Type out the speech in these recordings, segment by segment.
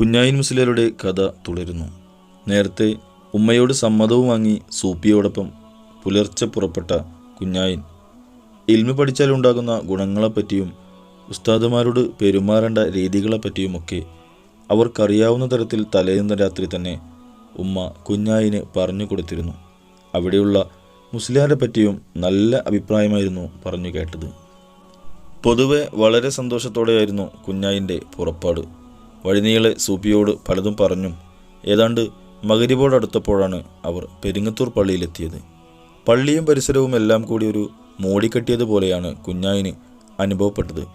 കുഞ്ഞായിൻ മുസ്ലിയരുടെ കഥ തുടരുന്നു. നേരത്തെ ഉമ്മയോട് സമ്മതവും വാങ്ങി സൂപ്പിയോടൊപ്പം പുലർച്ചെ പുറപ്പെട്ട കുഞ്ഞായിൻ ഇൽമ പഠിച്ചാലുണ്ടാകുന്ന ഗുണങ്ങളെപ്പറ്റിയും ഉസ്താദുമാരോട് പെരുമാറേണ്ട രീതികളെപ്പറ്റിയുമൊക്കെ അവർക്കറിയാവുന്ന തരത്തിൽ തലേന്ന രാത്രി തന്നെ ഉമ്മ കുഞ്ഞായിന് പറഞ്ഞു കൊടുത്തിരുന്നു. അവിടെയുള്ള മുസ്ലിയാരെ പറ്റിയും നല്ല അഭിപ്രായമായിരുന്നു പറഞ്ഞു കേട്ടത്. പൊതുവെ വളരെ സന്തോഷത്തോടെയായിരുന്നു കുഞ്ഞായിന്റെ പുറപ്പാട്. വഴിനീളെ സൂപ്പിയോട് പലതും പറഞ്ഞും. ഏതാണ്ട് മകരിബോടടുത്തപ്പോഴാണ് അവർ പെരിങ്ങത്തൂർ പള്ളിയിലെത്തിയത്. പള്ളിയും പരിസരവും എല്ലാം കൂടി ഒരു മൂടിക്കെട്ടിയതുപോലെയാണ് കുഞ്ഞായിന് അനുഭവപ്പെട്ടത്.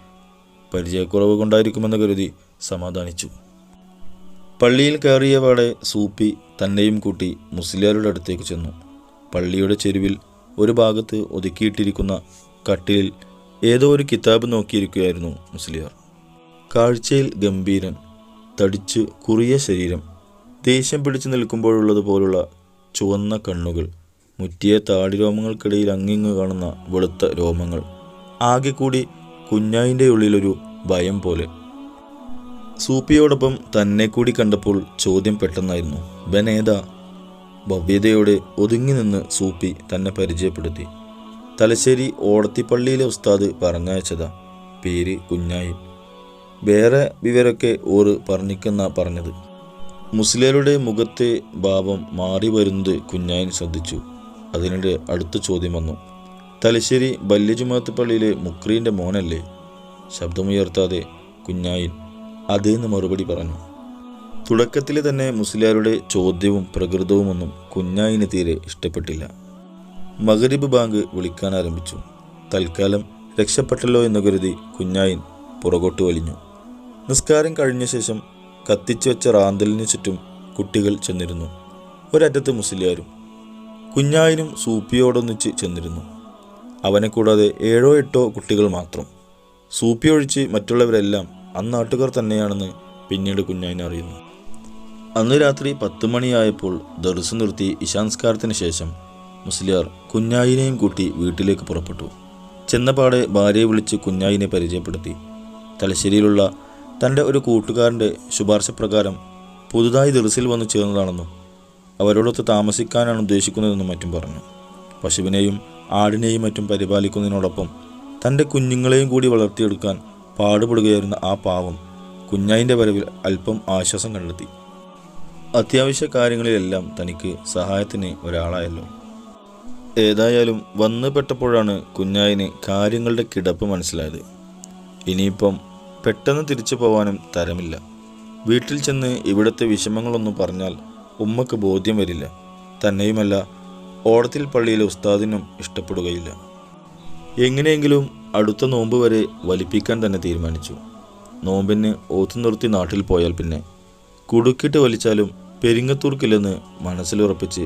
പരിചയക്കുറവ് കൊണ്ടായിരിക്കുമെന്ന് കരുതി സമാധാനിച്ചു. പള്ളിയിൽ കയറിയപാടെ സൂപ്പി തന്നെയും കൂട്ടി മുസ്ലിയാരുടെ അടുത്തേക്ക് ചെന്നു. പള്ളിയുടെ ചെരുവിൽ ഒരു ഭാഗത്ത് ഒതുക്കിയിട്ടിരിക്കുന്ന കട്ടിലിൽ ഏതോ ഒരു കിതാബ് നോക്കിയിരിക്കുകയായിരുന്നു മുസ്ലിയാർ. കാഴ്ചയിൽ ഗംഭീരൻ തടിച്ചു കുറിയ ശരീരം. ദേഷ്യം പിടിച്ചു നിൽക്കുമ്പോഴുള്ളതുപോലുള്ള ചുവന്ന കണ്ണുകൾ. മുറ്റിയ താടിരോമങ്ങൾക്കിടയിൽ അങ്ങിങ്ങ് കാണുന്ന വെളുത്ത രോമങ്ങൾ. ആകെ കൂടി കുഞ്ഞായിന്റെ ഉള്ളിലൊരു ഭയം പോലെ. സൂപ്പിയോടൊപ്പം തന്നെ കൂടി കണ്ടപ്പോൾ ചോദ്യം പെട്ടെന്നായിരുന്നു. ഏതാ ഭവ്യതയോടെ ഒതുങ്ങി നിന്ന് സൂപ്പി തന്നെ പരിചയപ്പെടുത്തി. തലശ്ശേരി ഓടത്തിപ്പള്ളിയിലെ ഉസ്താദ് പറഞ്ഞയച്ചതാ. പേര് കുഞ്ഞായിൻ വേറെ വിവരമൊക്കെ ഓറ് പറഞ്ഞിക്കുന്ന പറഞ്ഞത്. മുസ്ലിയരുടെ മുഖത്തെ ഭാവം മാറി വരുന്നത് കുഞ്ഞായൻ ശ്രദ്ധിച്ചു. അതിനിടെ അടുത്ത ചോദ്യം വന്നു. തലശ്ശേരി ബല്യജുമാത്ത് പള്ളിയിലെ മുക്രീന്റെ മോനല്ലേ? ശബ്ദമുയർത്താതെ കുഞ്ഞായിൻ അതേന്ന് മറുപടി പറഞ്ഞു. തുടക്കത്തിൽ തന്നെ മുസ്ലിയാരുടെ ചോദ്യവും പ്രകൃതവുമൊന്നും കുഞ്ഞായിന് തീരെ ഇഷ്ടപ്പെട്ടില്ല. മഗരിബ് ബാങ്ക് വിളിക്കാൻ ആരംഭിച്ചു. തൽക്കാലം രക്ഷപ്പെട്ടല്ലോ എന്ന് കരുതി കുഞ്ഞായിൻ പുറകോട്ട് വലിഞ്ഞു. നിസ്കാരം കഴിഞ്ഞ ശേഷം കത്തിച്ചു വെച്ച റാന്തലിന് ചുറ്റും കുട്ടികൾ ചെന്നിരുന്നു. ഒരറ്റത്ത് മുസ്ലിയാരും കുഞ്ഞായിനും സൂപ്പിയോടൊന്നിച്ച് ചെന്നിരുന്നു. അവനെ കൂടാതെ ഏഴോ എട്ടോ കുട്ടികൾ മാത്രം. സൂപ്പി ഒഴിച്ച് മറ്റുള്ളവരെല്ലാം അന്നാട്ടുകാർ തന്നെയാണെന്ന് പിന്നീട് കുഞ്ഞായിന് അറിയുന്നു. അന്ന് രാത്രി പത്ത് മണിയായപ്പോൾ ദർസ് നിർത്തി ഇശാംസ്കാരത്തിന് ശേഷം മുസ്ലിയാർ കുഞ്ഞായിനെയും കൂട്ടി വീട്ടിലേക്ക് പുറപ്പെട്ടു. ചെന്നപാടെ ഭാര്യയെ വിളിച്ച് കുഞ്ഞായിനെ പരിചയപ്പെടുത്തി. തലശ്ശേരിയിലുള്ള തന്റെ ഒരു കൂട്ടുകാരന്റെ ശുപാർശ പ്രകാരം പുതുതായി ദർസിൽ വന്നു ചേർന്നതാണെന്നും അവരോടൊത്ത് താമസിക്കാനാണ് ഉദ്ദേശിക്കുന്നതെന്നും മറ്റും പറഞ്ഞു. പശുവിനെയും ആടിനെയും മറ്റും പരിപാലിക്കുന്നതിനോടൊപ്പം തന്റെ കുഞ്ഞുങ്ങളെയും കൂടി വളർത്തിയെടുക്കാൻ പാടുപെടുകയായിരുന്ന ആ പാവം കുഞ്ഞായിന്റെ വരവിൽ അല്പം ആശ്വാസം കണ്ടെത്തി. അത്യാവശ്യ കാര്യങ്ങളിലെല്ലാം തനിക്ക് സഹായത്തിന് ഒരാളായല്ലോ. ഏതായാലും വന്നു പെട്ടപ്പോഴാണ് കുഞ്ഞായിന് കാര്യങ്ങളുടെ കിടപ്പ് മനസ്സിലായത്. ഇനിയിപ്പം പെട്ടെന്ന് തിരിച്ചു പോവാനും തരമില്ല. വീട്ടിൽ ചെന്ന് ഇവിടുത്തെ വിഷമങ്ങളൊന്നും പറഞ്ഞാൽ ഉമ്മക്ക് ബോധ്യം വരില്ല. തന്നെയുമല്ല ഓടത്തിൽ പള്ളിയിലെ ഉസ്താദിനും ഇഷ്ടപ്പെടുകയില്ല. എങ്ങനെയെങ്കിലും അടുത്ത നോമ്പ് വരെ വലിപ്പിക്കാൻ തന്നെ തീരുമാനിച്ചു. നോമ്പിന് ഓത്തു നിർത്തി നാട്ടിൽ പോയാൽ പിന്നെ കുടുക്കിട്ട് വലിച്ചാലും പെരിങ്ങത്തൂർക്കില്ലെന്ന് മനസ്സിലുറപ്പിച്ച്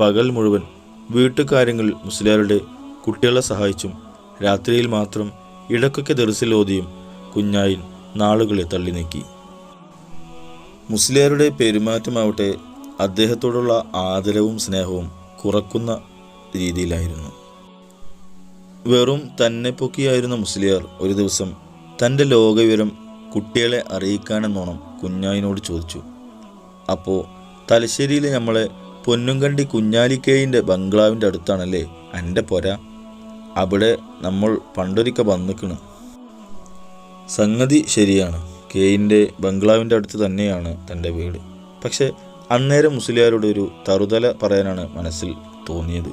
പകൽ മുഴുവൻ വീട്ടുകാര്യങ്ങൾ മുസ്ലിയാരുടെ കുട്ടികളെ സഹായിച്ചും രാത്രിയിൽ മാത്രം ഇടക്കൊക്കെ ദർസിലോതിയും കുഞ്ഞായിൻ നാളുകളെ തള്ളി നീക്കി മുസ്ലിയാരുടെ പെരുമാറ്റമാവട്ടെ അദ്ദേഹത്തോടുള്ള ആദരവും സ്നേഹവും കുറക്കുന്ന രീതിയിലായിരുന്നു. വെറും തന്നെ പൊക്കിയായിരുന്ന മുസ്ലിയാർ ഒരു ദിവസം തന്റെ ലോകവിവരം കുട്ടികളെ അറിയിക്കാനെന്നോണം കുഞ്ഞായിനോട് ചോദിച്ചു. അപ്പോൾ തലശ്ശേരിയിലെ നമ്മളെ പൊന്നുംകണ്ടി കുഞ്ഞാലിക്കേയിന്റെ ബംഗ്ലാവിന്റെ അടുത്താണല്ലേ എന്റെ പൊര? അവിടെ നമ്മൾ പണ്ടൊരിക്ക വന്നിക്കണ്. സംഗതി ശരിയാണ്. കെയിന്റെ ബംഗ്ലാവിന്റെ അടുത്ത് തന്നെയാണ് തന്റെ വീട്. പക്ഷെ അന്നേരം മുസ്ലിയാരോട് ഒരു തറുതല പറയാനാണ് മനസ്സിൽ തോന്നിയത്.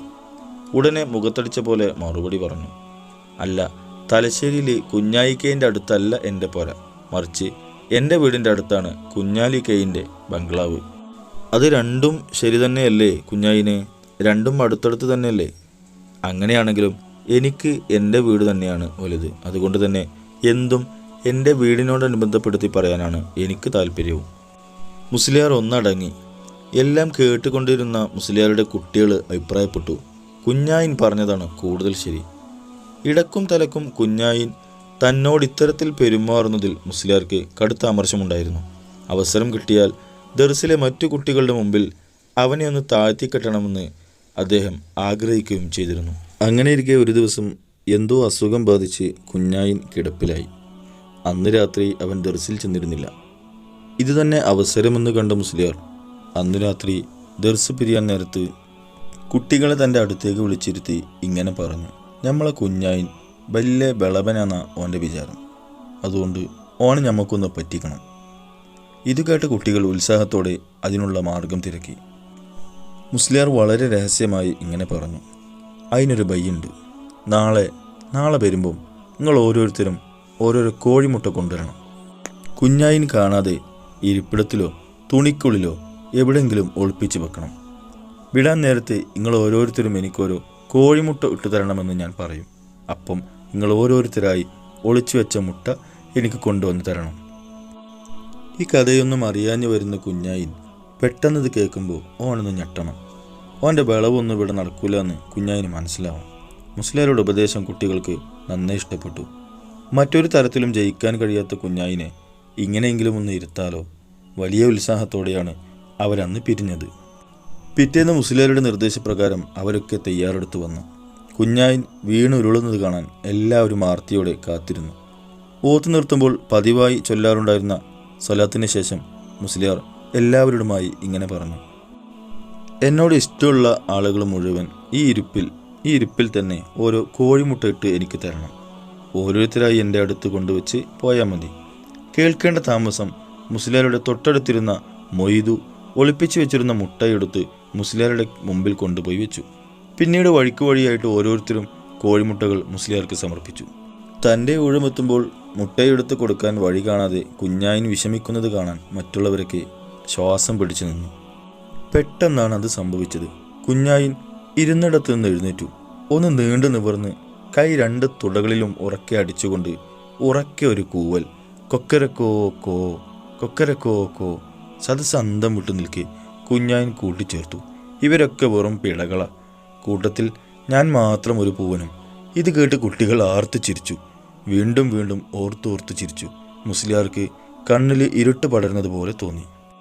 ഉടനെ മുഖത്തടിച്ച പോലെ മറുപടി പറഞ്ഞു. അല്ല തലശ്ശേരിയിലെ കുഞ്ഞായിക്കേന്റെ അടുത്തല്ല എന്റെ പോര. മറിച്ച് എന്റെ വീടിന്റെ അടുത്താണ് കുഞ്ഞാലി കെയിന്റെ ബംഗ്ലാവ്. അത് രണ്ടും ശരി തന്നെയല്ലേ കുഞ്ഞായിനെ രണ്ടും അടുത്തടുത്ത് തന്നെയല്ലേ? അങ്ങനെയാണെങ്കിലും എനിക്ക് എന്റെ വീട് തന്നെയാണ് വലുത്. അതുകൊണ്ട് തന്നെ എന്തും എന്റെ വീടിനോടനുബന്ധപ്പെടുത്തി പറയാനാണ് എനിക്ക് താല്പര്യവും. മുസ്ലിയാർ ഒന്നടങ്ങി. എല്ലാം കേട്ടുകൊണ്ടിരുന്ന മുസ്ലിയാരുടെ കുട്ടികൾ അഭിപ്രായപ്പെട്ടു. കുഞ്ഞായിൻ പറഞ്ഞതാണ് കൂടുതൽ ശരി. ഇടക്കും തലക്കും കുഞ്ഞായിൻ തന്നോട് ഇത്തരത്തിൽ പെരുമാറുന്നതിൽ മുസ്ലിയാർക്ക് കടുത്ത അമർശമുണ്ടായിരുന്നു. അവസരം കിട്ടിയാൽ ദർസിലെ മറ്റു കുട്ടികളുടെ മുമ്പിൽ അവനെ ഒന്ന് താഴ്ത്തിക്കെട്ടണമെന്ന് അദ്ദേഹം ആഗ്രഹിക്കുകയും ചെയ്തിരുന്നു. അങ്ങനെയിരിക്കെ ഒരു ദിവസം എന്തോ അസുഖം ബാധിച്ച് കുഞ്ഞായിൻ കിടപ്പിലായി. അന്ന് രാത്രി അവൻ ദർസിൽ ചെന്നിരുന്നില്ല. ഇത് തന്നെ അവസരമെന്ന് കണ്ട മുസ്ലിയാർ അന്ന് രാത്രി ദർസ് പിരിയാൻ നേരത്ത് കുട്ടികളെ തന്റെ അടുത്തേക്ക് വിളിച്ചിരുത്തി ഇങ്ങനെ പറഞ്ഞു നമ്മളെ കുഞ്ഞായിൻ വലിയ ബളബനാന്ന ഓന്റെ വിചാരം. അതുകൊണ്ട് ഓനെ ഞമ്മക്കൊന്ന് പറ്റിക്കണം. ഇത് കേട്ട കുട്ടികൾ ഉത്സാഹത്തോടെ അതിനുള്ള മാർഗം തിരക്കി. മുസ്ലിയാർ വളരെ രഹസ്യമായി ഇങ്ങനെ പറഞ്ഞു അതിനൊരു ബയ്യുണ്ട് നാളെ നാളെ വരുമ്പം നിങ്ങൾ ഓരോരുത്തരും ഓരോരോ കോഴിമുട്ട കൊണ്ടുവരണം. കുഞ്ഞായിന് കാണാതെ ഇരിപ്പിടത്തിലോ തുണിക്കുള്ളിലോ എവിടെയെങ്കിലും ഒളിപ്പിച്ച് വെക്കണം. വിടാൻ നേരത്തെ നിങ്ങൾ ഓരോരുത്തരും എനിക്കോരോ കോഴിമുട്ട ഇട്ടു തരണമെന്ന് ഞാൻ പറയും. അപ്പം നിങ്ങൾ ഓരോരുത്തരായി ഒളിച്ചു വെച്ച മുട്ട എനിക്ക് കൊണ്ടുവന്ന് തരണം. ഈ കഥയൊന്നും അറിയാഞ്ഞു വരുന്ന കുഞ്ഞായിൻ പെട്ടെന്നത് കേൾക്കുമ്പോൾ ഓനൊന്ന് ഞെട്ടണം. ഓന്റെ വിളവൊന്നും ഇവിടെ നടക്കില്ല എന്ന് കുഞ്ഞായിന് മനസ്സിലാവും. മുസ്ലിയാരുടെ ഉപദേശം കുട്ടികൾക്ക് നന്നേ ഇഷ്ടപ്പെട്ടു. മറ്റൊരു തരത്തിലും ജയിക്കാൻ കഴിയാത്ത കുഞ്ഞായിനെ ഇങ്ങനെയെങ്കിലും ഒന്ന് ഇരുത്താലോ? വലിയ ഉത്സാഹത്തോടെയാണ് അവരന്ന് പിരിഞ്ഞത്. പിറ്റേന്ന് മുസ്ലിയാരുടെ നിർദ്ദേശപ്രകാരം അവരൊക്കെ തയ്യാറെടുത്ത് വന്നു. കുഞ്ഞായിൻ വീണുരുളുന്നത് കാണാൻ എല്ലാവരും ആർത്തിയോടെ കാത്തിരുന്നു. ഓത്തു നിർത്തുമ്പോൾ പതിവായി ചൊല്ലാറുണ്ടായിരുന്ന സ്വലാത്തിന് ശേഷം മുസ്ലിയാർ എല്ലാവരോടുമായി ഇങ്ങനെ പറഞ്ഞു. എന്നോട് ഇഷ്ടമുള്ള ആളുകൾ മുഴുവൻ ഈ ഇരിപ്പിൽ ഈ ഇരിപ്പിൽ തന്നെ ഓരോ കോഴിമുട്ട ഇട്ട് എനിക്ക് തരണം. ഓരോരുത്തരായി എന്റെ അടുത്ത് കൊണ്ടുവച്ച് പോയാൽ മതി. കേൾക്കേണ്ട താമസം മുസ്ലിയാരുടെ തൊട്ടടുത്തിരുന്ന മൊയ്തു ഒളിപ്പിച്ചു വെച്ചിരുന്ന മുട്ടയെടുത്ത് മുസ്ലിയാരുടെ മുമ്പിൽ കൊണ്ടുപോയി വെച്ചു. പിന്നീട് വഴിക്ക് വഴിയായിട്ട് ഓരോരുത്തരും കോഴിമുട്ടകൾ മുസ്ലിയാർക്ക് സമർപ്പിച്ചു. തന്റെ ഊഴമെത്തുമ്പോൾ മുട്ടയെടുത്ത് കൊടുക്കാൻ വഴി കാണാതെ കുഞ്ഞായിൻ വിഷമിക്കുന്നത് കാണാൻ മറ്റുള്ളവരൊക്കെ ശ്വാസം പിടിച്ചു നിന്നു. പെട്ടെന്നാണ് അത് സംഭവിച്ചത്. കുഞ്ഞായിൻ ഇരുന്നിടത്ത് നിന്ന് എഴുന്നേറ്റു. ഒന്ന് നീണ്ടു നിവർന്ന് കൈ രണ്ട് തുടകളിലും ഉറക്കെ അടിച്ചുകൊണ്ട് ഉറക്കെ ഒരു കൂവൽ. കൊക്കരക്കോ കോ കൊക്കരക്കോ കോ സദസ് അന്തം വിട്ടു നിൽക്കെ കുഞ്ഞായൻ കൂട്ടിച്ചേർത്തു. ഇവരൊക്കെ വെറും പിഴകള കൂട്ടത്തിൽ ഞാൻ മാത്രം ഒരു പൂവനും. ഇത് കേട്ട് കുട്ടികൾ ആർത്ത് ചിരിച്ചു. വീണ്ടും വീണ്ടും ഓർത്തോർത്ത് ചിരിച്ചു. മുസ്ലിയാർക്ക് കണ്ണിൽ ഇരുട്ട് പടരുന്നത് പോലെ തോന്നി.